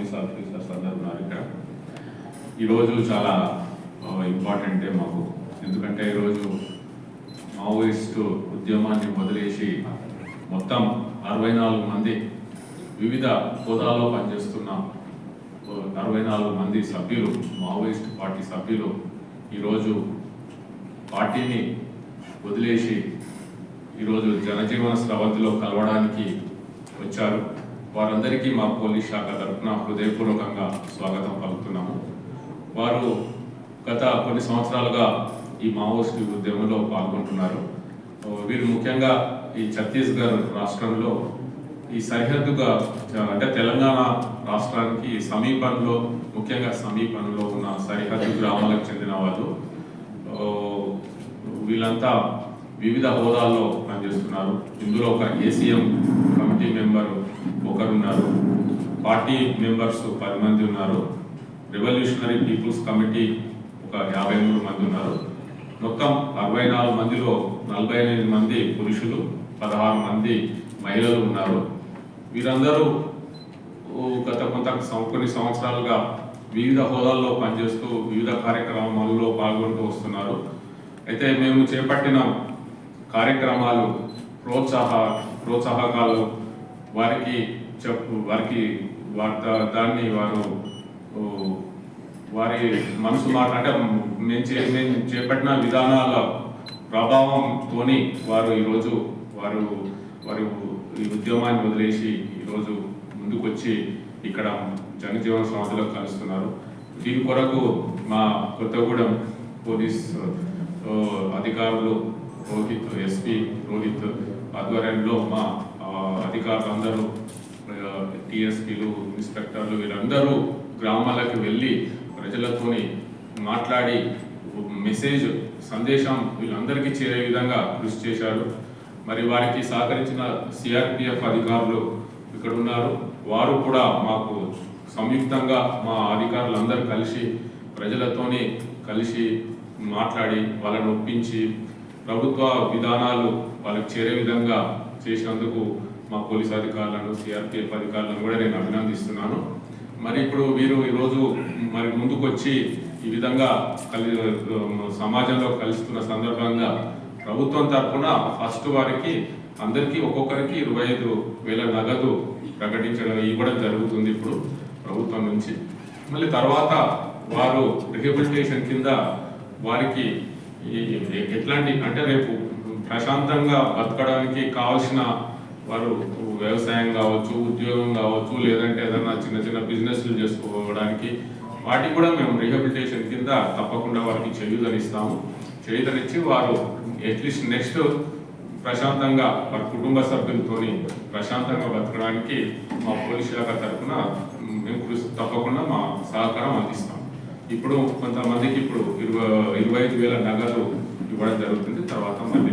Police officers అందరు ఉన్నారు ఇక్కడ. ఈరోజు చాలా ఇంపార్టెంట్ మాకు. ఎందుకంటే ఈరోజు మావోయిస్టు ఉద్యమాన్ని వదిలేసి మొత్తం అరవై నాలుగు మంది వివిధ హోదాలో పనిచేస్తున్న అరవై నాలుగు మంది సభ్యులు మావోయిస్ట్ పార్టీ సభ్యులు ఈరోజు పార్టీని వదిలేసి ఈరోజు జనజీవన స్రవంతిలో కలవడానికి వచ్చారు. వారందరికీ మా పోలీస్ శాఖ తరఫున హృదయపూర్వకంగా స్వాగతం పలుకుతున్నాము. వారు గత కొన్ని సంవత్సరాలుగా ఈ మావోయిస్టు ఉద్యమంలో పాల్గొంటున్నారు. వీరు ముఖ్యంగా ఈ ఛత్తీస్గఢ్ రాష్ట్రంలో ఈ సరిహద్దుగా అంటే తెలంగాణ రాష్ట్రానికి సమీపంలో ముఖ్యంగా సమీపంలో ఉన్న సరిహద్దు గ్రామాలకు చెందిన వాళ్ళు. వీళ్ళంతా వివిధ హోదాల్లో పనిచేస్తున్నారు. ఇందులో ఒక ఏసీఎం కమిటీ మెంబరు ఒకరున్నారు పార్టీ మెంబర్స్ పది మంది ఉన్నారు. రెవల్యూషనరీ పీపుల్స్ కమిటీ ఒక యాభై మూడు మంది ఉన్నారు. మొత్తం అరవై నాలుగు మందిలో నలభై ఎనిమిది మంది పురుషులు పదహారు మంది మహిళలు ఉన్నారు. వీరందరూ గత కొంత కొన్ని సంవత్సరాలుగా వివిధ హోదాల్లో పనిచేస్తూ వివిధ కార్యక్రమాల్లో పాల్గొంటూ వస్తున్నారు. అయితే మేము చేపట్టిన కార్యక్రమాలు ప్రోత్సాహ ప్రోత్సాహకాలు వారికి చెప్పు వారికి దాన్ని వారు వారి మనసు మాట అంటే మేము చే మేము చేపట్టిన విధానాల ప్రభావంతో వారు ఈరోజు వారు వారు ఈ ఉద్యమాన్ని వదిలేసి ఈరోజు ముందుకొచ్చి ఇక్కడ జనజీవన సంస్థలో కలుస్తున్నారు. దీని కొరకు మా కొత్తగూడెం పోలీస్ అధికారులు రోహిత్ ఎస్పీ రోహిత్ ఆధ్వర్యంలో మా అధికారులు అధికారులందరూ టిఎస్పీలు ఇన్స్పెక్టర్లు వీరందరూ గ్రామాలకు వెళ్ళి ప్రజలతోని మాట్లాడి మెసేజ్ సందేశం వీళ్ళందరికీ చేరే విధంగా కృషి చేశారు. మరి వారికి సహకరించిన సిఆర్పిఎఫ్ అధికారులు ఇక్కడ ఉన్నారు. వారు కూడా మాకు సంయుక్తంగా మా అధికారులందరూ కలిసి ప్రజలతోని కలిసి మాట్లాడి వాళ్ళని ఒప్పించి ప్రభుత్వ విధానాలు వాళ్ళకి చేరే విధంగా చేసినందుకు మా పోలీస్ అధికారులను సిఆర్పిఎఫ్ అధికారులను కూడా నేను అభినందిస్తున్నాను. మరి ఇప్పుడు వీరు ఈరోజు మరి ముందుకు వచ్చి ఈ విధంగా కలి సమాజంలో కలుస్తున్న సందర్భంగా ప్రభుత్వం తరఫున ఫస్ట్ వారికి అందరికీ ఒక్కొక్కరికి ఇరవై ఐదు వేల నగదు ప్రకటించడం ఇవ్వడం జరుగుతుంది ఇప్పుడు ప్రభుత్వం నుంచి. మళ్ళీ తర్వాత వారు రిహబిలిటేషన్ కింద వారికి ఎట్లాంటి అంటే రేపు ప్రశాంతంగా బతకడానికి కావాల్సిన వారు వ్యవసాయం కావచ్చు ఉద్యోగం కావచ్చు లేదంటే ఏదైనా చిన్న చిన్న బిజినెస్లు చేసుకోవడానికి వాటికి కూడా మేము రిహబిలిటేషన్ కింద తప్పకుండా వారికి చేయూతనిస్తాము. చేయూతనిచ్చి వారు అట్లీస్ట్ నెక్స్ట్ ప్రశాంతంగా వారి కుటుంబ సభ్యులతోని ప్రశాంతంగా బతకడానికి మా పోలీస్ శాఖ తరఫున మేము తప్పకుండా మా సహకారం అందిస్తాం ఇప్పుడు కొంతమందికి ఇప్పుడు ఇరవై ఇరవై ఐదు వేల నగదు ఇవ్వడం జరుగుతుంది. తర్వాత మళ్ళీ